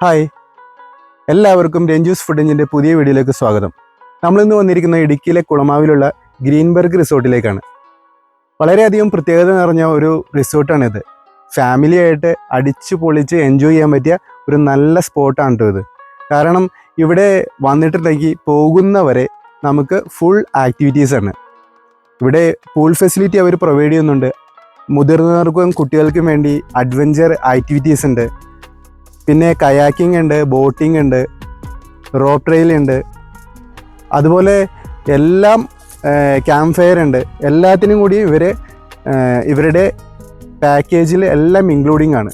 Hi. എല്ലാവർക്കും രഞ്ജൂസ് ഫുഡിങ്ങിന്റെ പുതിയ വീഡിയോയിലേക്ക് സ്വാഗതം. നമ്മളിന്ന് വന്നിരിക്കുന്ന ഇടുക്കിയിലെ കുളമാവിലുള്ള ഗ്രീൻബർഗ് റിസോർട്ടിലേക്കാണ്. വളരെയധികം പ്രത്യേകത നിറഞ്ഞ ഒരു റിസോർട്ടാണിത്. ഫാമിലി ആയിട്ട് അടിച്ച് പൊളിച്ച് എൻജോയ് ചെയ്യാൻ പറ്റിയ ഒരു നല്ല സ്പോട്ടാണ് കേട്ടോ ഇത്. കാരണം ഇവിടെ വന്നിട്ടുണ്ടെങ്കിൽ പോകുന്നവരെ നമുക്ക് ഫുൾ ആക്ടിവിറ്റീസാണ് ഇവിടെ പൂൾ ഫെസിലിറ്റി അവർ പ്രൊവൈഡ് ചെയ്യുന്നുണ്ട്. മുതിർന്നവർക്കും കുട്ടികൾക്കും വേണ്ടി അഡ്വഞ്ചർ ആക്ടിവിറ്റീസ് ഉണ്ട്. പിന്നെ കയാക്കിംഗ് ഉണ്ട് ബോട്ടിംഗ് ഉണ്ട് റോപ്പ് ട്രെയിൽ ഉണ്ട്. അതുപോലെ എല്ലാം ക്യാമ്പ് ഫയർ ഉണ്ട്. എല്ലാത്തിനും കൂടി ഇവർ ഇവരുടെ പാക്കേജിൽ എല്ലാം ഇൻക്ലൂഡിംഗ് ആണ്.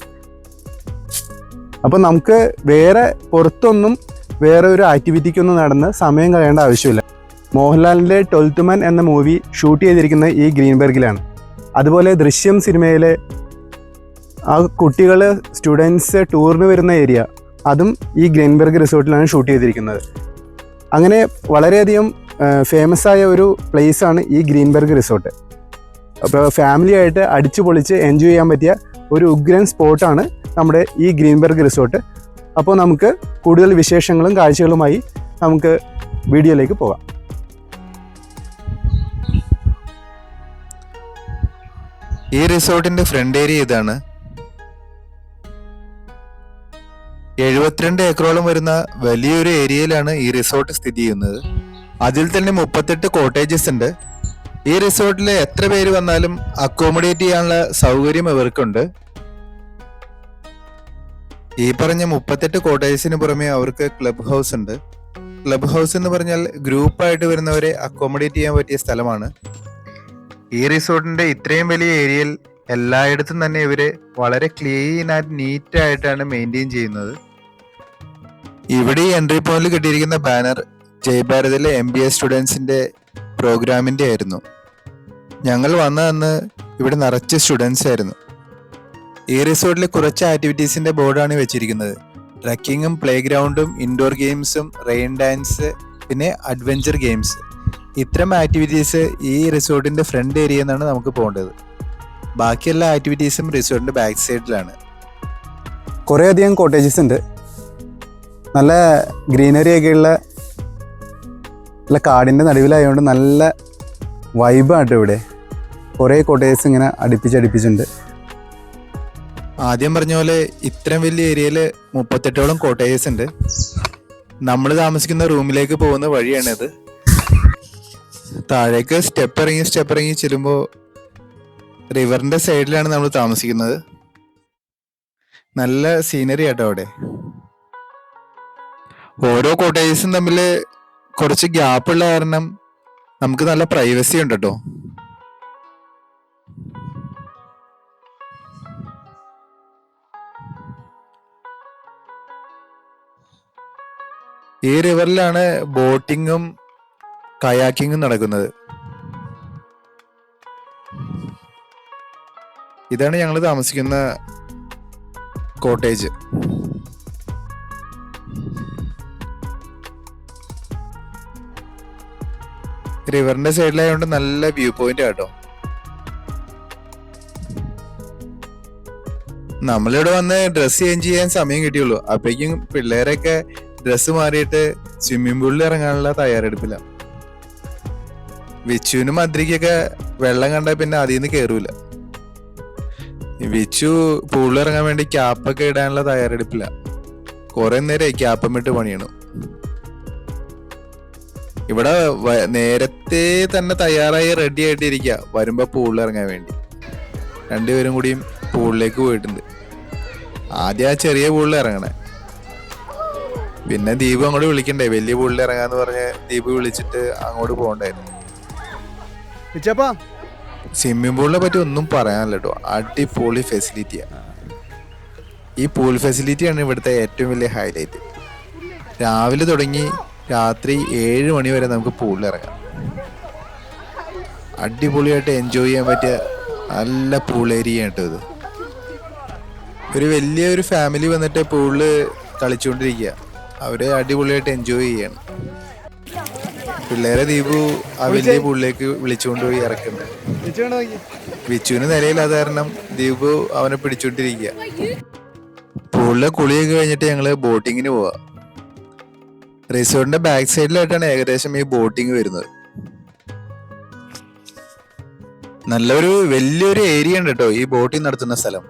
അപ്പോൾ നമുക്ക് വേറെ പുറത്തൊന്നും വേറെ ഒരു ആക്ടിവിറ്റിക്കൊന്നും നടന്ന് സമയം കളയേണ്ട ആവശ്യമില്ല. മോഹൻലാലിന്റെ ട്വൽത്ത് മൻ എന്ന മൂവി ഷൂട്ട് ചെയ്തിരിക്കുന്നത് ഈ ഗ്രീൻബർഗിലാണ്. അതുപോലെ ദൃശ്യം സിനിമയിലെ ആ കുട്ടികൾ സ്റ്റുഡൻസ് ടൂറിന് വരുന്ന ഏരിയ അതും ഈ ഗ്രീൻബർഗ് റിസോർട്ടിലാണ് ഷൂട്ട് ചെയ്തിരിക്കുന്നത്. അങ്ങനെ വളരെയധികം ഫേമസ് ആയ ഒരു ആണ് ഈ ഗ്രീൻബെർഗ് റിസോർട്ട്. അപ്പോൾ ഫാമിലി ആയിട്ട് അടിച്ചു പൊളിച്ച് എൻജോയ് ചെയ്യാൻ പറ്റിയ ഒരു ഉഗ്രൻ സ്പോട്ടാണ് നമ്മുടെ ഈ ഗ്രീൻബെർഗ് റിസോർട്ട്. അപ്പോൾ നമുക്ക് കൂടുതൽ വിശേഷങ്ങളും കാഴ്ചകളുമായി നമുക്ക് വീഡിയോയിലേക്ക് പോകാം. ഈ റിസോർട്ടിന്റെ ഫ്രണ്ട് ഏരിയ ഇതാണ് എഴുപത്തിരണ്ട് ഏക്കറോളം വരുന്ന വലിയൊരു ഏരിയയിലാണ് ഈ റിസോർട്ട് സ്ഥിതി ചെയ്യുന്നത്. അതിൽ തന്നെ മുപ്പത്തെട്ട് കോട്ടേജസ് ഉണ്ട്. ഈ റിസോർട്ടിൽ എത്ര പേര് വന്നാലും അക്കോമഡേറ്റ് ചെയ്യാനുള്ള സൗകര്യം ഇവർക്കുണ്ട്. ഈ പറഞ്ഞ മുപ്പത്തെട്ട് കോട്ടേജസിന് പുറമെ അവർക്ക് ക്ലബ് ഹൗസ് ഉണ്ട്. ക്ലബ് ഹൗസ് എന്ന് പറഞ്ഞാൽ ഗ്രൂപ്പായിട്ട് വരുന്നവരെ അക്കോമഡേറ്റ് ചെയ്യാൻ പറ്റിയ സ്ഥലമാണ്. ഈ റിസോർട്ടിന്റെ ഇത്രയും വലിയ ഏരിയയിൽ എല്ലായിടത്തും തന്നെ ഇവർ വളരെ ക്ലീൻ ആൻഡ് നീറ്റ് ആയിട്ടാണ് മെയിന്റെയിൻ ചെയ്യുന്നത്. ഇവിടെ ഈ എൻട്രി പോയിന്റിൽ കിട്ടിയിരിക്കുന്ന ബാനർ ജയ്ഭാരതിലെ എം ബി എ സ്റ്റുഡൻസിന്റെ പ്രോഗ്രാമിന്റെ ആയിരുന്നു. ഞങ്ങൾ വന്ന അന്ന് ഇവിടെ നിറച്ച് സ്റ്റുഡൻസ് ആയിരുന്നു. ഈ റിസോർട്ടിലെ കുറച്ച് ആക്ടിവിറ്റീസിന്റെ ബോർഡാണ് വെച്ചിരിക്കുന്നത്. ട്രക്കിങ്ങും പ്ലേ ഗ്രൗണ്ടും ഇൻഡോർ ഗെയിംസും റെയിൻ ഡാൻസ് പിന്നെ അഡ്വഞ്ചർ ഗെയിംസ് ഇത്തരം ആക്ടിവിറ്റീസ് ഈ റിസോർട്ടിന്റെ ഫ്രണ്ട് ഏരിയ എന്നാണ് നമുക്ക് പോകേണ്ടത്. ബാക്കി എല്ലാ ആക്ടിവിറ്റീസും റിസോർട്ടിന്റെ ബാക്ക് സൈഡിലാണ് കുറേയധികം കോട്ടേജസ് ഉണ്ട്. നല്ല ഗ്രീനറി ഒക്കെ ഉള്ള നല്ല കാടിന്റെ നടുവിലായതുകൊണ്ട് നല്ല വൈബാട്ടോ ഇവിടെ. കുറേ കോട്ടേജസ് ഇങ്ങനെ അടുപ്പിച്ചടുപ്പിച്ചുണ്ട് ആദ്യം പറഞ്ഞ പോലെ ഇത്രയും വലിയ ഏരിയയിൽ മുപ്പത്തെട്ടോളം കോട്ടേജസ് ഉണ്ട്. നമ്മൾ താമസിക്കുന്ന റൂമിലേക്ക് പോകുന്ന വഴിയാണിത്. താഴേക്ക് സ്റ്റെപ്പ് ഇറങ്ങി സ്റ്റെപ്പ് ഇറങ്ങി ചെല്ലുമ്പോൾ റിവറിന്റെ സൈഡിലാണ് നമ്മൾ താമസിക്കുന്നത്. നല്ല സീനറി ആട്ടോ അവിടെ. ഓരോ കോട്ടേജസും തമ്മിൽ കുറച്ച് ഗ്യാപ്പ് ഉള്ള കാരണം നമുക്ക് നല്ല പ്രൈവസി ഉണ്ട് കേട്ടോ ഈ റിവറിലാണ് ബോട്ടിങ്ങും കയാക്കിങ്ങും നടക്കുന്നത്. ഇതാണ് ഞങ്ങൾ താമസിക്കുന്ന കോട്ടേജ്. റിവറിന്റെ സൈഡിലായതുകൊണ്ട് നല്ല വ്യൂ പോയിന്റ് ആട്ടോ നമ്മളിവിടെ വന്ന് ഡ്രസ്സ് ചേഞ്ച് ചെയ്യാൻ സമയം കിട്ടിയുള്ളൂ. അപ്പോഴേക്കും പിള്ളേരൊക്കെ ഡ്രസ്സ് മാറിയിട്ട് സ്വിമ്മിംഗ് പൂളിൽ ഇറങ്ങാനുള്ള തയ്യാറെടുപ്പില്ല. വിച്ചുവിനും മദ്രിക്കൊക്കെ വെള്ളം കണ്ടാൽ പിന്നെ അതിൽ നിന്ന് കയറൂല വിച്ചു പൂളിറങ്ങാൻ വേണ്ടി ക്യാപ്പൊക്കെ ഇടാനുള്ള തയ്യാറെടുപ്പില്ല. കുറെ നേരമായി ക്യാപ്പം ഇട്ട് പണിയണം. ഇവിടെ നേരത്തെ തന്നെ തയ്യാറായി റെഡി ആയിട്ടിരിക്ക. വരുമ്പോ പൂളിൽ ഇറങ്ങാൻ വേണ്ടി. രണ്ടുപേരും കൂടിയും പൂളിലേക്ക് പോയിട്ടുണ്ട്. ആദ്യം ആ ചെറിയ പൂളിൽ ഇറങ്ങണേ. പിന്നെ ദീപ് അങ്ങോട്ട് വിളിക്കണ്ടേ? വലിയ പൂളിൽ ഇറങ്ങാന്ന് പറഞ്ഞ് ദീപ് വിളിച്ചിട്ട് അങ്ങോട്ട് പോകണ്ടായിരുന്നു. സ്വിമ്മിംഗ് പൂളിനെ പറ്റി ഒന്നും പറയാനില്ല കേട്ടോ അടിപൊളി ഫെസിലിറ്റിയാണ് ഈ പൂൾ ഫെസിലിറ്റിയാണ് ഇവിടുത്തെ ഏറ്റവും വലിയ ഹൈലൈറ്റ് രാവിലെ തുടങ്ങി രാത്രി ഏഴ് മണി വരെ നമുക്ക് പൂളിൽ ഇറങ്ങാം. അടിപൊളിയായിട്ട് എൻജോയ് ചെയ്യാൻ പറ്റിയ നല്ല പൂൾ ഏരിയ കേട്ടോ ഇത്. ഒരു വലിയ ഒരു ഫാമിലി വന്നിട്ട് പൂളിൽ കളിച്ചുകൊണ്ടിരിക്കുക അവരെ അടിപൊളിയായിട്ട് എൻജോയ് ചെയ്യാണ്. പിള്ളേരെ ദീപു ആ വലിയ പൂളിലേക്ക് വിളിച്ചുകൊണ്ട് പോയി ഇറക്കുന്നുണ്ട് നിലയിൽ നിലയില്ലാത്ത കാരണം ദീപു അവനെ പിടിച്ചോണ്ടിരിക്കുക പുള്ള കുളിയൊക്കെ കഴിഞ്ഞിട്ട് ഞങ്ങൾ ബോട്ടിങ്ങിന് പോവാ. റിസോർട്ടിന്റെ ബാക്ക് സൈഡിലായിട്ടാണ് ഏകദേശം ഈ ബോട്ടിങ് വരുന്നത്. നല്ലൊരു വലിയൊരു ഏരിയ ഉണ്ട് കേട്ടോ ഈ ബോട്ടിംഗ് നടത്തുന്ന സ്ഥലം.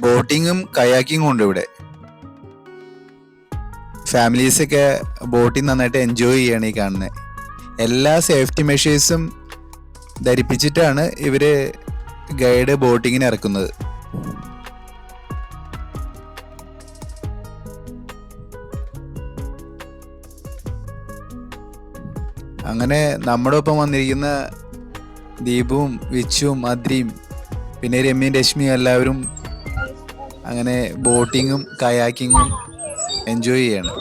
ബോട്ടിങ്ങും കയാക്കിങ്ങും ഉണ്ട് ഇവിടെ. ഫാമിലീസ് ഒക്കെ ബോട്ടിംഗ് നന്നായിട്ട് എൻജോയ് ചെയ്യാണ് ഈ കാണുന്നത് എല്ലാ സേഫ്റ്റി മെഷേഴ്സും ധരിപ്പിച്ചിട്ടാണ് ഇവർ ഗൈഡ് ബോട്ടിങ്ങിന് ഇറക്കുന്നത്. അങ്ങനെ നമ്മുടെ ഒപ്പം വന്നിരിക്കുന്ന ദീപും വിച്ചുവും അദ്രിയും പിന്നെ രമ്യയും രശ്മിയും എല്ലാവരും അങ്ങനെ ബോട്ടിങ്ങും കയാക്കിങ്ങും എൻജോയ് ചെയ്യാണ്.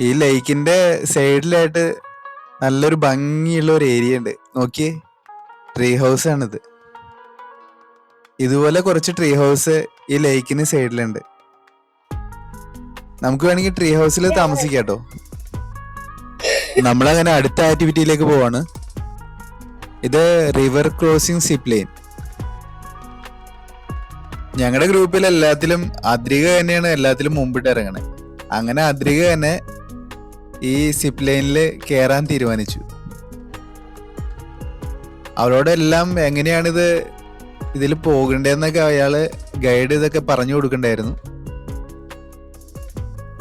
ഈ ലേക്കിന്റെ സൈഡിലായിട്ട് നല്ലൊരു ഭംഗിയുള്ള ഒരു ഏരിയ ഉണ്ട്. നോക്കിയേ. ട്രീ ഹൗസ് ആണിത്. ഇതുപോലെ കുറച്ച് ട്രീ ഹൗസ് ഈ ലേക്കിന് സൈഡിലുണ്ട്. നമുക്ക് വേണമെങ്കിൽ ട്രീ ഹൗസിൽ താമസിക്കാം കേട്ടോ നമ്മളങ്ങനെ അടുത്ത ആക്ടിവിറ്റിയിലേക്ക് പോവാണ്. ഇത് റിവർ ക്രോസിംഗ് സിപ്ലൈൻ ലൈൻ. ഞങ്ങളുടെ ഗ്രൂപ്പിൽ എല്ലാത്തിലും അദ്രിക തന്നെയാണ് എല്ലാത്തിലും മുമ്പിട്ട് ഇറങ്ങണേ. അങ്ങനെ അദ്രിക തന്നെ ഈ സിപ്പ് ലൈനിൽ കയറാൻ തീരുമാനിച്ചു. അവളോടെല്ലാം എങ്ങനെയാണിത് ഇതിൽ പോകണ്ടേന്നൊക്കെ അയാൾ ഗൈഡ് ഇതൊക്കെ പറഞ്ഞു കൊടുക്കണ്ടായിരുന്നു.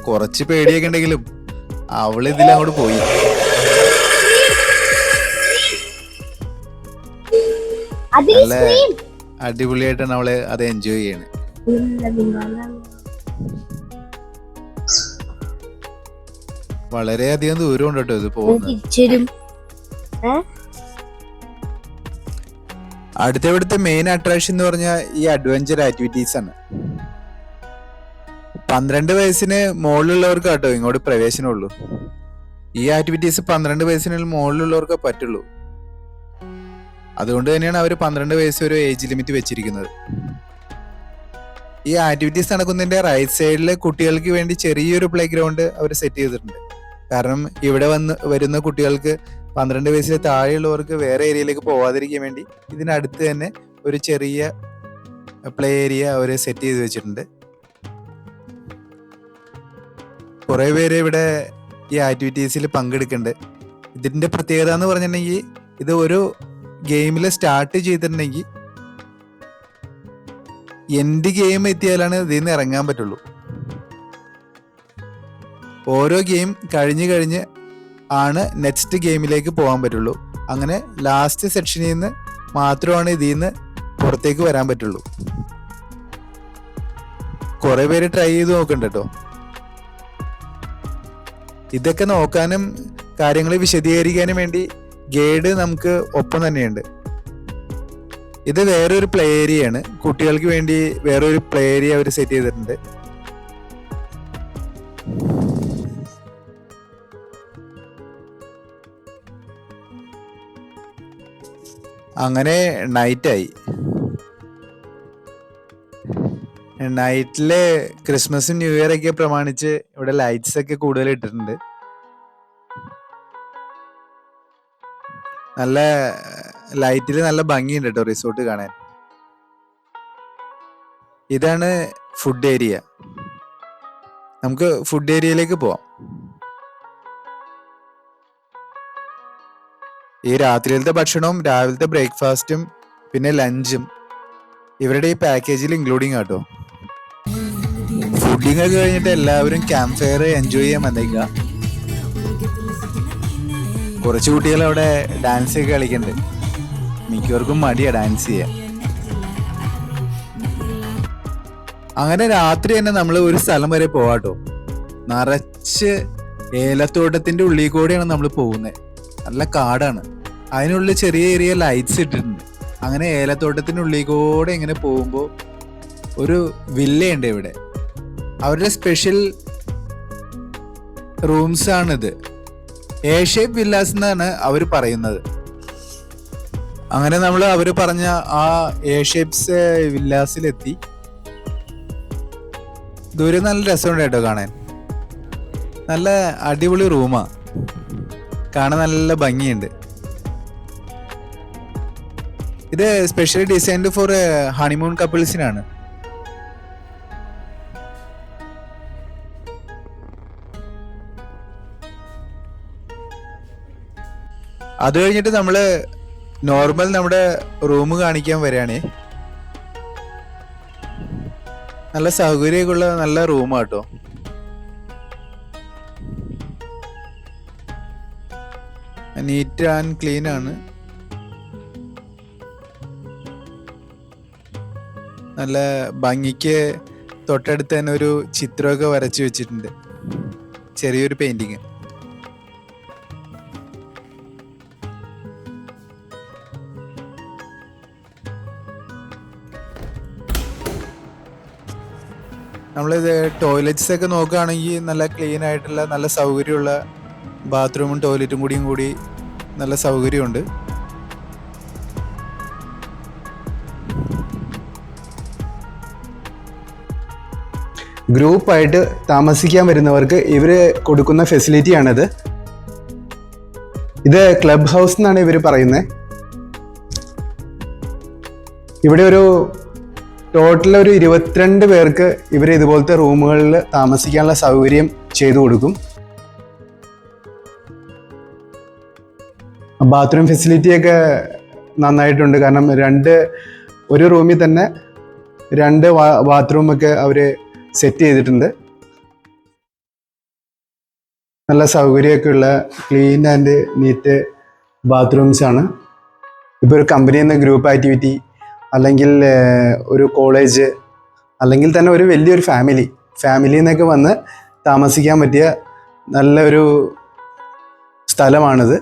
കുറച്ച് പേടിയൊക്കെ ഉണ്ടെങ്കിലും അവൾ ഇതിലങ്ങോട്ട് പോയി. അതിൽ നല്ല അടിപൊളിയായിട്ടാണ് അവൾ അത് എൻജോയ് ചെയ്യണേ. വളരെയധികം ദൂരം ഉണ്ട് കേട്ടോ ഇത് പോകുന്നത്. അടുത്ത ഇവിടുത്തെ മെയിൻ അട്രാക്ഷൻ എന്ന് പറഞ്ഞാൽ ഈ അഡ്വഞ്ചർ ആക്ടിവിറ്റീസ് ആണ്. പന്ത്രണ്ട് വയസ്സിന് മുകളിലുള്ളവർക്ക് കേട്ടോ ഇങ്ങോട്ട് പ്രവേശനമുള്ളൂ. ഈ ആക്ടിവിറ്റീസ് പന്ത്രണ്ട് വയസ്സിന് മുകളിലുള്ളവർക്ക് പറ്റുള്ളൂ. അതുകൊണ്ട് തന്നെയാണ് അവർ പന്ത്രണ്ട് വയസ്സ് ഒരു ഏജ് ലിമിറ്റ് വെച്ചിരിക്കുന്നത്. ഈ ആക്ടിവിറ്റീസ് നടക്കുന്നതിന്റെ റൈറ്റ് സൈഡിൽ കുട്ടികൾക്ക് വേണ്ടി ചെറിയൊരു പ്ലേ ഗ്രൗണ്ട് അവർ സെറ്റ് ചെയ്തിട്ടുണ്ട്. കാരണം ഇവിടെ വന്ന് വരുന്ന കുട്ടികൾക്ക് പന്ത്രണ്ട് വയസ്സിൽ താഴെയുള്ളവർക്ക് വേറെ ഏരിയയിലേക്ക് പോവാതിരിക്കാൻ വേണ്ടി ഇതിനടുത്ത് തന്നെ ഒരു ചെറിയ പ്ലേ ഏരിയ അവർ സെറ്റ് ചെയ്ത് വെച്ചിട്ടുണ്ട്. കുറേ പേര് ഇവിടെ ഈ ആക്ടിവിറ്റീസിൽ പങ്കെടുക്കുന്നുണ്ട്. ഇതിന്റെ പ്രത്യേകത എന്ന് പറഞ്ഞിട്ടുണ്ടെങ്കിൽ ഇത് ഒരു ഗെയിമിൽ സ്റ്റാർട്ട് ചെയ്തിട്ടുണ്ടെങ്കിൽ എൻഡ് ഗെയിം എത്തിയാലാണ് ഇതിൽ നിന്ന് ഇറങ്ങാൻ പറ്റുള്ളൂ. ഓരോ ഗെയിം കഴിഞ്ഞ് കഴിഞ്ഞ് ആണ് നെക്സ്റ്റ് ഗെയിമിലേക്ക് പോകാൻ പറ്റുള്ളൂ. അങ്ങനെ ലാസ്റ്റ് സെക്ഷനിൽ നിന്ന് മാത്രമാണ് ഇതിൽ നിന്ന് പുറത്തേക്ക് വരാൻ പറ്റുള്ളൂ. കുറെ പേര് ട്രൈ ചെയ്ത് നോക്കണ്ട കേട്ടോ ഇതൊക്കെ നോക്കാനും കാര്യങ്ങൾ വിശദീകരിക്കാനും വേണ്ടി ഗൈഡ് നമുക്ക് ഒപ്പം തന്നെയുണ്ട്. ഇത് വേറൊരു പ്ലേ ഏരിയയാണ് കുട്ടികൾക്ക് വേണ്ടി വേറൊരു പ്ലേ ഏരിയ അവർ സെറ്റ് ചെയ്തിട്ടുണ്ട്. അങ്ങനെ നൈറ്റായി നൈറ്റിൽ ക്രിസ്മസും ന്യൂ ഇയർ ഒക്കെ പ്രമാണിച്ച് ഇവിടെ ലൈറ്റ്സ് ഒക്കെ കൂടുതൽ ഇട്ടിട്ടുണ്ട്. നല്ല ലൈറ്റിൽ നല്ല ഭംഗിയുണ്ട് കേട്ടോ റിസോർട്ട് കാണാൻ. ഇതാണ് ഫുഡ് ഏരിയ നമുക്ക് ഫുഡ് ഏരിയയിലേക്ക് പോവാം. ഈ രാത്രിയിലത്തെ ഭക്ഷണവും രാവിലത്തെ ബ്രേക്ക്ഫാസ്റ്റും പിന്നെ ലഞ്ചും. ഇവരുടെ ഈ പാക്കേജിൽ ഇൻക്ലൂഡിങ് ആട്ടോ. ഫുഡിങ് ഒക്കെ കഴിഞ്ഞിട്ട് എല്ലാവരും ക്യാമ്പ് ഫയർ എൻജോയ് ചെയ്യാൻ വന്നേക്കുക കുറച്ച് കുട്ടികൾ അവിടെ ഡാൻസ് ഒക്കെ കളിക്കുന്നുണ്ട് മിക്കവർക്കും മടിയാ ഡാൻസ് ചെയ്യാൻ. അങ്ങനെ രാത്രി തന്നെ നമ്മൾ ഒരു സ്ഥലം വരെ പോവാട്ടോ. നിറച്ച് ഏലത്തോട്ടത്തിന്റെ ഉള്ളിൽ കൂടെയാണ് നമ്മൾ പോകുന്നത്. നല്ല കാടാണ്. അതിനുള്ളിൽ ചെറിയ ചെറിയ ലൈറ്റ്സ് ഇട്ടിട്ടുണ്ട്. അങ്ങനെ ഏലത്തോട്ടത്തിനുള്ളിൽ കൂടെ ഇങ്ങനെ പോകുമ്പോൾ ഒരു വില്ലയുണ്ട് ഇവിടെ. അവരുടെ സ്പെഷ്യൽ റൂംസ് ആണിത്. എ ഷേപ്പ് വില്ലാസ് എന്നാണ് അവർ പറയുന്നത്. അങ്ങനെ നമ്മൾ അവർ പറഞ്ഞ ആ എ ഷേപ്സ് വില്ലാസിലെത്തി ദൂരെ നല്ല രസമുണ്ട് കേട്ടോ കാണാൻ. നല്ല അടിപൊളി റൂമാണ് കാണാൻ നല്ല ഭംഗിയുണ്ട്. ഇത് സ്പെഷ്യലി ഡിസൈൻഡ് ഫോർ ഹണിമൂൺ കപ്പിൾസിനാണ് അത് കഴിഞ്ഞിട്ട് നമ്മൾ നോർമൽ നമ്മുടെ റൂം കാണിക്കാൻ വരികയാണേ. നല്ല സൗകര്യമൊക്കെ ഉള്ള നല്ല റൂമാട്ടോ നീറ്റ് ആൻഡ് ക്ലീൻ ആണ്. നല്ല ഭംഗിക്ക് തൊട്ടടുത്ത് തന്നെ ഒരു ചിത്രമൊക്കെ വരച്ചു വെച്ചിട്ടുണ്ട്. ചെറിയൊരു പെയിന്റിങ് നമ്മളിത് ടോയ്ലറ്റ്സ് ഒക്കെ നോക്കുകയാണെങ്കിൽ നല്ല ക്ലീൻ ആയിട്ടുള്ള നല്ല സൗകര്യമുള്ള ബാത്റൂമും ടോയ്ലറ്റും കൂടിയും കൂടി നല്ല സൗകര്യമുണ്ട്. ഗ്രൂപ്പായിട്ട് താമസിക്കാൻ വരുന്നവർക്ക് ഇവർ കൊടുക്കുന്ന ഫെസിലിറ്റിയാണിത് ഇത് ക്ലബ് ഹൗസ് എന്നാണ് ഇവർ പറയുന്നത് ഇവിടെ ഒരു ടോട്ടൽ ഒരു ഇരുപത്തിരണ്ട് പേർക്ക് ഇവർ ഇതുപോലത്തെ റൂമുകളിൽ താമസിക്കാനുള്ള സൗകര്യം ചെയ്തു കൊടുക്കും. ബാത്റൂം ഫെസിലിറ്റിയൊക്കെ നന്നായിട്ടുണ്ട്. കാരണം രണ്ട് ഒരു റൂമിൽ തന്നെ രണ്ട് ബാത്റൂമൊക്കെ അവർ സെറ്റ് ചെയ്തിട്ടുണ്ട്. നല്ല സൗകര്യമൊക്കെ ഉള്ള ക്ലീൻ ആൻഡ് നീറ്റ് ബാത്റൂംസ് ആണ്. ഇപ്പോൾ ഒരു കമ്പനി എന്ന ഗ്രൂപ്പ് ആക്ടിവിറ്റി അല്ലെങ്കിൽ ഒരു കോളേജ് അല്ലെങ്കിൽ തന്നെ ഒരു വലിയൊരു ഫാമിലി ഫാമിലിയിൽ നിന്നൊക്കെ വന്ന് താമസിക്കാൻ പറ്റിയ നല്ലൊരു സ്ഥലമാണിത്.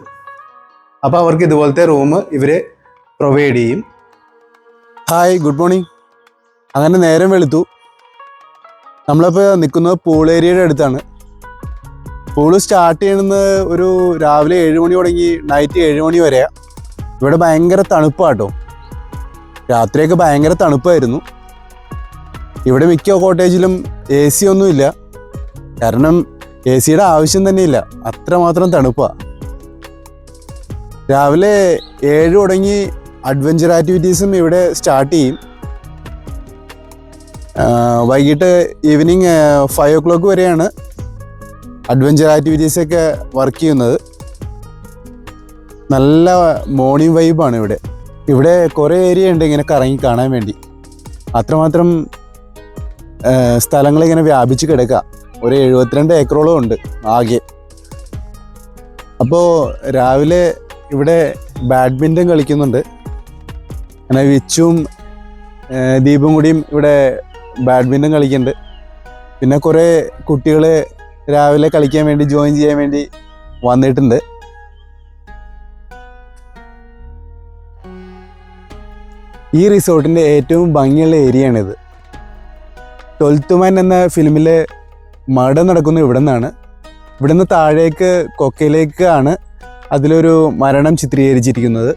അപ്പോൾ അവർക്ക് ഇതുപോലത്തെ റൂം ഇവർ പ്രൊവൈഡ് ചെയ്യും. ഹായ് ഗുഡ് മോർണിംഗ് അങ്ങനെ നേരം വെളുത്തു. നമ്മളിപ്പോൾ നിൽക്കുന്നത് പൂൾ ഏരിയയുടെ അടുത്താണ്. പൂൾ സ്റ്റാർട്ട് ചെയ്യുന്നത് ഒരു രാവിലെ ഏഴ് മണി തുടങ്ങി നൈറ്റ് ഏഴ് മണി വരെയാണ് ഇവിടെ ഭയങ്കര തണുപ്പാട്ടോ. രാത്രിയൊക്കെ ഭയങ്കര തണുപ്പായിരുന്നു. ഇവിടെ മിക്ക കോട്ടേജിലും എ സി ഒന്നുമില്ല. കാരണം എ സിയുടെ ആവശ്യം തന്നെയില്ല. അത്രമാത്രം തണുപ്പാണ് രാവിലെ ഏഴ് തുടങ്ങി അഡ്വഞ്ചർ ആക്ടിവിറ്റീസും ഇവിടെ സ്റ്റാർട്ട് ചെയ്യും. വൈകിട്ട് ഈവനിങ് ഫൈവ് ഒ ക്ലോക്ക് വരെയാണ് അഡ്വഞ്ചർ ആക്ടിവിറ്റീസ് ഒക്കെ വർക്ക് ചെയ്യുന്നത്. നല്ല മോർണിംഗ് വൈബാണ് ഇവിടെ. ഇവിടെ കുറേ ഏരിയ ഉണ്ട് ഇങ്ങനെ കറങ്ങി കാണാൻ വേണ്ടി. അത്രമാത്രം സ്ഥലങ്ങൾ ഇങ്ങനെ വ്യാപിച്ച് കിടക്കുക. ഒരു എഴുപത്തിരണ്ട് ഏക്കറോളം ഉണ്ട് ആകെ. അപ്പോൾ രാവിലെ ഇവിടെ ബാഡ്മിന്റൺ കളിക്കുന്നുണ്ട്. അങ്ങനെ വിച്ചും ദീപും കൂടിയും ഇവിടെ ബാഡ്മിന്റൺ കളിക്കുന്നുണ്ട് പിന്നെ കുറേ കുട്ടികൾ രാവിലെ കളിക്കാൻ വേണ്ടി ജോയിൻ ചെയ്യാൻ വേണ്ടി വന്നിട്ടുണ്ട്. ഈ റിസോർട്ടിന്റെ ഏറ്റവും ഭംഗിയുള്ള ഏരിയയാണിത്. ട്വൽത്ത് മാൻ എന്ന ഫിലിമിലെ മർഡർ നടക്കുന്ന ഇവിടെ നിന്നാണ് ഇവിടെ നിന്ന് താഴേക്ക് കൊക്കയിലേക്ക് ആണ് അതിലൊരു മരണം ചിത്രീകരിച്ചിരിക്കുന്നത്.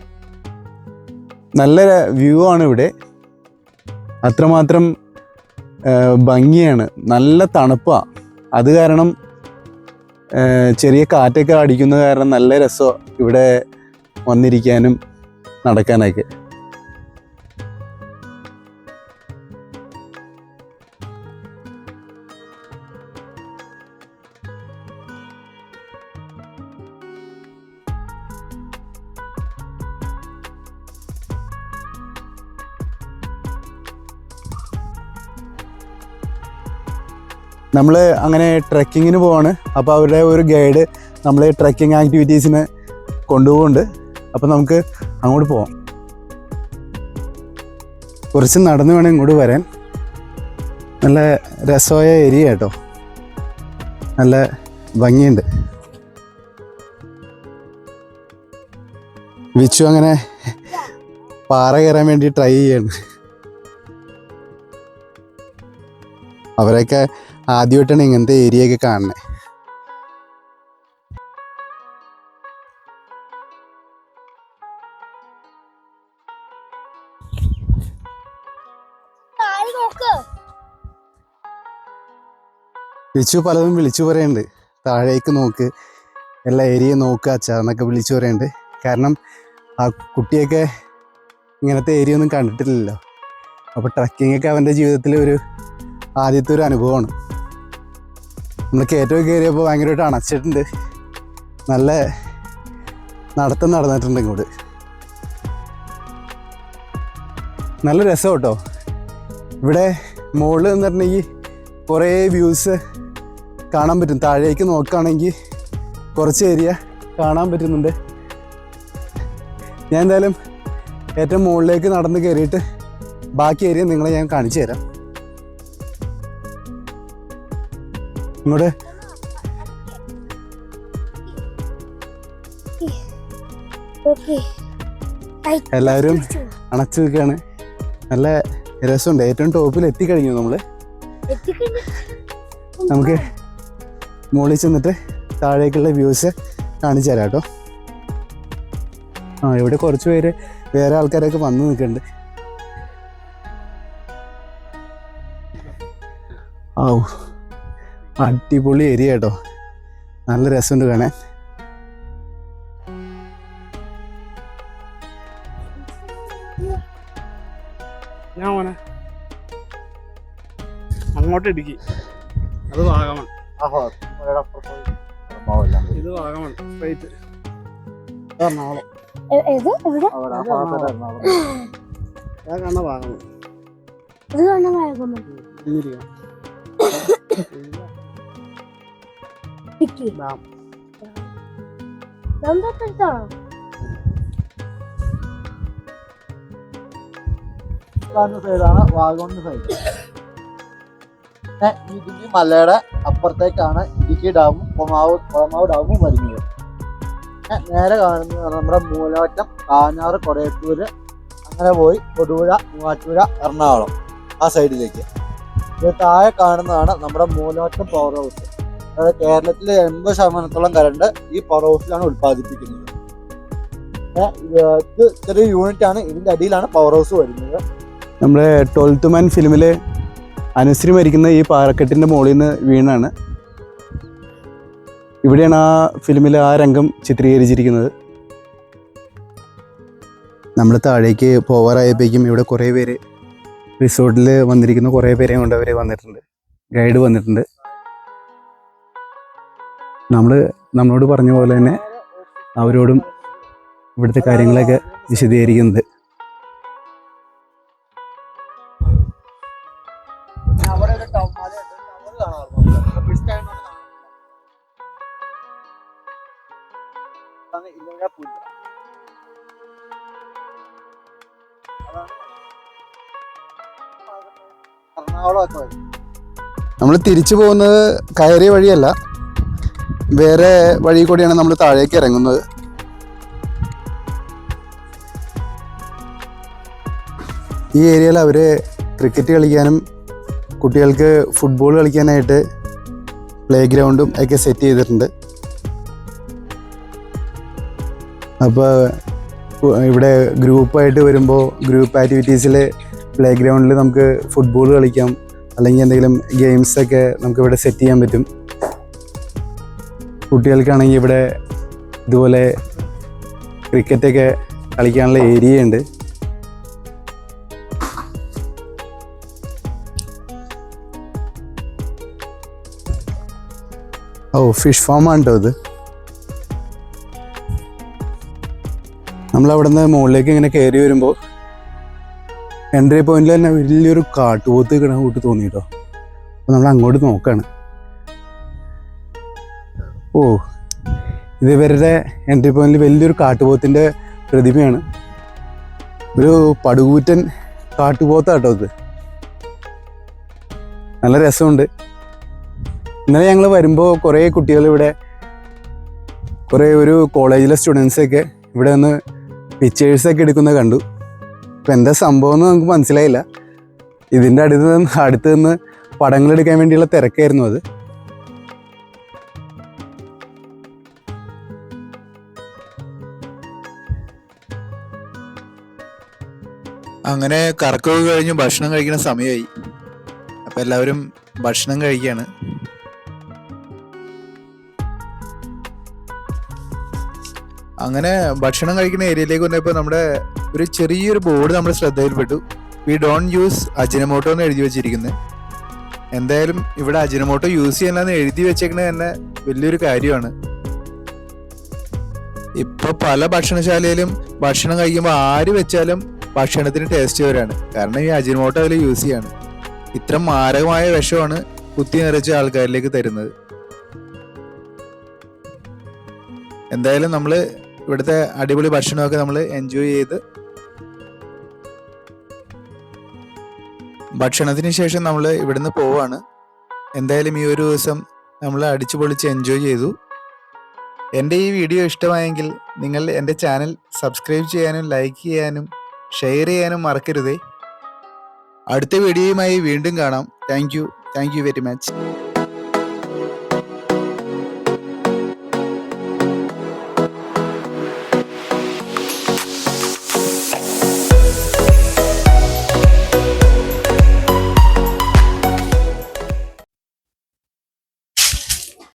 നല്ല വ്യൂ ആണ് ഇവിടെ. അത്രമാത്രം ഭംഗിയാണ്. നല്ല തണുപ്പാണ് അത് കാരണം ചെറിയ കാറ്റൊക്കെ അടിക്കുന്ന കാരണം നല്ല രസമാണ് ഇവിടെ വന്നിരിക്കാനും നടക്കാനൊക്കെ. നമ്മൾ അങ്ങനെ ട്രക്കിങ്ങിന് പോവാണ്. അപ്പോൾ അവരുടെ ഒരു ഗൈഡ് നമ്മൾ ട്രക്കിംഗ് ആക്ടിവിറ്റീസിന് കൊണ്ടുപോകുന്നുണ്ട് അപ്പോൾ നമുക്ക് അങ്ങോട്ട് പോവാം. കുറച്ച് നടന്നു വേണം ഇങ്ങോട്ട് വരാൻ. നല്ല രസമായ ഏരിയ കേട്ടോ. നല്ല ഭംഗിയുണ്ട്. വിച്ചു അങ്ങനെ പാറ കയറാൻ വേണ്ടി ട്രൈ ചെയ്യാണ്. അവരൊക്കെ ആദ്യമായിട്ടാണ് ഇങ്ങനത്തെ ഏരിയയൊക്കെ കാണുന്നത് വിളിച്ചു പലതും വിളിച്ചു പറയുന്നുണ്ട് താഴേക്ക് നോക്ക്. എല്ലാ ഏരിയ നോക്കുക അച്ഛാ എന്നൊക്കെ വിളിച്ചു പറയുന്നുണ്ട് കാരണം ആ കുട്ടിയൊക്കെ ഇങ്ങനത്തെ ഏരിയ ഒന്നും കണ്ടിട്ടില്ലല്ലോ. അപ്പോൾ ട്രക്കിങ്ങൊക്കെ അവന്റെ ജീവിതത്തിലെ ഒരു ആദ്യത്തെ ഒരു അനുഭവമാണ്. നമ്മൾ കയറ്റം കയറിയപ്പോൾ ഭയങ്കരമായിട്ട് അണച്ചിട്ടുണ്ട്. നല്ല നടത്തം നടന്നിട്ടുണ്ട് ഇങ്ങോട്ട്. നല്ല രസം കേട്ടോ. ഇവിടെ മുകളിൽ നിന്നിട്ടുണ്ടെങ്കിൽ കുറേ വ്യൂസ് കാണാൻ പറ്റും. താഴേക്ക് നോക്കുകയാണെങ്കിൽ കുറച്ച് ഏരിയ കാണാൻ പറ്റുന്നുണ്ട്. ഞാൻ എന്തായാലും ഏറ്റവും മുകളിലേക്ക് നടന്ന് കയറിയിട്ട് ബാക്കി ഏരിയ നിങ്ങളെ ഞാൻ കാണിച്ചു തരാം. ഓക്കെ എല്ലാവരും അണച്ചു നിൽക്കുകയാണ്. നല്ല രസമുണ്ട്. ഏറ്റവും ടോപ്പിൽ എത്തിക്കഴിഞ്ഞു നമ്മൾ. നമുക്ക് മുകളിൽ ചെന്നിട്ട് താഴേക്കുള്ള വ്യൂസ് കാണിച്ചു തരാം കേട്ടോ. ആ ഇവിടെ കുറച്ച് പേര് വേറെ ആൾക്കാരൊക്കെ വന്നു നിൽക്കുന്നുണ്ട്. ഔ. അടിപൊളി ഏരിയ കേട്ടോ നല്ല രസമുണ്ട് കാണാൻ. ഞാൻ മോനെ അങ്ങോട്ട് ഇടുക്കി. അത് വാഗമൺ. ഇത് വാഗമൺ സ്ട്രൈറ്റ് എറണാകുളം. ഞാൻ കാണുന്ന വാഗമൺ. ഇത് കാണാൻ വാഗമൺ. ഇങ്ങിരിക്കണം ടിക്കി ഡാം തൊട്ടടുത്താണോ സൈഡാണ് വാഗമണ് സൈഡ്. ഇടുക്കി മലയുടെ അപ്പുറത്തേക്കാണ് ഇടുക്കി ഡാമും കൊമാവ് കൊളമാവ് ഡാമും വരുന്നത് നേരെ കാണുന്നത് നമ്മുടെ മൂലവറ്റം കാഞ്ഞാറ് കൊടയത്തൂര് അങ്ങനെ പോയി കൊടുപുഴ മൂവാറ്റുപുഴ എറണാകുളം ആ സൈഡിലേക്ക്. ഇത് താഴെ കാണുന്നതാണ് നമ്മുടെ മൂലവറ്റം പവർ ഹൗസ് അതായത് കേരളത്തിലെ എൺപത് ശതമാനത്തോളം കറണ്ട് ഈ പവർ ഹൗസിലാണ് ഉത്പാദിപ്പിക്കുന്നത് ഏ, ഇത് ചെറിയ യൂണിറ്റ് ആണ്. ഇതിന്റെ അടിയിലാണ് പവർ ഹൗസ് വരുന്നത്. നമ്മുടെ ട്വൽത്ത് മാൻ ഫിലിമിലെ അനുശ്രീ മരിക്കുന്ന ഈ പാറക്കെട്ടിന്റെ മുകളിൽ നിന്ന് വീണാണ്. ഇവിടെയാണ് ആ ഫിലിമിലെ ആ രംഗം ചിത്രീകരിച്ചിരിക്കുന്നത്. നമ്മൾ താഴേക്ക് പോവാറായപ്പോഴേക്കും ഇവിടെ കുറേ പേര് റിസോർട്ടിൽ വന്നിരിക്കുന്ന കുറേ പേരെ കൊണ്ട് അവർ വന്നിട്ടുണ്ട്. ഗൈഡ് വന്നിട്ടുണ്ട്. നമ്മൾ നമ്മളോട് പറഞ്ഞ പോലെ തന്നെ അവരോടും ഇവിടുത്തെ കാര്യങ്ങളൊക്കെ വിശദീകരിക്കുന്നത്. നമ്മൾ തിരിച്ചു പോകുന്നത് കയറിയ വഴിയല്ല. വേറെ വഴി കൂടിയാണ് നമ്മൾ താഴേക്ക് ഇറങ്ങുന്നത്. ഈ ഏരിയയിൽ അവർ ക്രിക്കറ്റ് കളിക്കാനും കുട്ടികൾക്ക് ഫുട്ബോൾ കളിക്കാനായിട്ട് പ്ലേ ഗ്രൗണ്ടും ഒക്കെ സെറ്റ് ചെയ്തിട്ടുണ്ട്. അപ്പോൾ ഇവിടെ ഗ്രൂപ്പായിട്ട് വരുമ്പോൾ ഗ്രൂപ്പ് ആക്ടിവിറ്റീസിൽ പ്ലേ ഗ്രൗണ്ടിൽ നമുക്ക് ഫുട്ബോൾ കളിക്കാം. അല്ലെങ്കിൽ എന്തെങ്കിലും ഗെയിംസൊക്കെ നമുക്കിവിടെ സെറ്റ് ചെയ്യാൻ പറ്റും. കുട്ടികൾക്കാണെങ്കിൽ ഇവിടെ ഇതുപോലെ ക്രിക്കറ്റൊക്കെ കളിക്കാനുള്ള ഏരിയ ഉണ്ട് ഓ ഫിഷ് ഫാമാണ് കേട്ടോ ഇത്. നമ്മളവിടെ നിന്ന് മുകളിലേക്ക് ഇങ്ങനെ കയറി വരുമ്പോൾ എൻട്രി പോയിന്റിൽ തന്നെ വലിയൊരു കാട്ടുപോത്ത് കിടന്നു കൂട്ട് തോന്നി കേട്ടോ അപ്പോൾ നമ്മൾ അങ്ങോട്ട് നോക്കാണ്. ഓ ഇത് ഇവരുടെ എൻട്രി പോയിന്റിൽ വലിയൊരു കാട്ടുപോത്തിന്റെ പ്രതിമയാണ്. ഒരു പടുകൂറ്റൻ കാട്ടുപോത്താട്ടോ ഇത്. നല്ല രസമുണ്ട്. ഇന്നലെ ഞങ്ങൾ വരുമ്പോൾ കുറേ കുട്ടികൾ ഇവിടെ കുറേ ഒരു കോളേജിലെ സ്റ്റുഡൻസൊക്കെ ഇവിടെ നിന്ന് പിക്ചേഴ്സൊക്കെ എടുക്കുന്നത് കണ്ടു. ഇപ്പം എന്താ സംഭവം എന്ന് നമുക്ക് മനസ്സിലായില്ല. ഇതിന്റെ അടുത്ത് അടുത്ത് നിന്ന് പടങ്ങൾ എടുക്കാൻ വേണ്ടിയുള്ള തിരക്കായിരുന്നു അത്. അങ്ങനെ കറക്കൊക്കെ കഴിഞ്ഞ് ഭക്ഷണം കഴിക്കുന്ന സമയമായി അപ്പം എല്ലാവരും ഭക്ഷണം കഴിക്കുകയാണ് അങ്ങനെ ഭക്ഷണം കഴിക്കുന്ന ഏരിയയിലേക്ക് വന്നപ്പോൾ നമ്മുടെ ഒരു ചെറിയൊരു ബോർഡ് നമ്മുടെ ശ്രദ്ധയിൽപ്പെട്ടു. വി ഡോണ്ട് യൂസ് അജിനമോട്ടോ എന്ന് എഴുതി വെച്ചിരിക്കുന്നത് എന്തായാലും ഇവിടെ അജിനമോട്ടോ യൂസ് ചെയ്യാനെന്ന് എഴുതി വെച്ചേക്കുന്നത് തന്നെ വലിയൊരു കാര്യമാണ്. ഇപ്പൊ പല ഭക്ഷണശാലയിലും ഭക്ഷണം കഴിക്കുമ്പോൾ ആര് വെച്ചാലും ഭക്ഷണത്തിന് ടേസ്റ്റ് വരാണ് കാരണം ഈ അജിനോട്ടോ അതിൽ യൂസ് ചെയ്യാണ്. ഇത്ര മാരകമായ വിഷമാണ് കുത്തി നിറച്ച് ആൾക്കാരിലേക്ക് തരുന്നത്. എന്തായാലും നമ്മൾ ഇവിടുത്തെ അടിപൊളി ഭക്ഷണമൊക്കെ നമ്മൾ എൻജോയ് ചെയ്ത് ഭക്ഷണത്തിന് ശേഷം നമ്മൾ ഇവിടുന്ന് പോവാണ്. എന്തായാലും ഈ ഒരു ദിവസം നമ്മൾ അടിച്ചു പൊളിച്ച് എൻജോയ് ചെയ്തു. എന്റെ ഈ വീഡിയോ ഇഷ്ടമായെങ്കിൽ നിങ്ങൾ എന്റെ ചാനൽ സബ്സ്ക്രൈബ് ചെയ്യാനും ലൈക്ക് ചെയ്യാനും ഷെയർ ചെയ്യാനും മറക്കരുതേ. അടുത്ത വീഡിയോയുമായി വീണ്ടും കാണാം. Thank you. Thank you very much.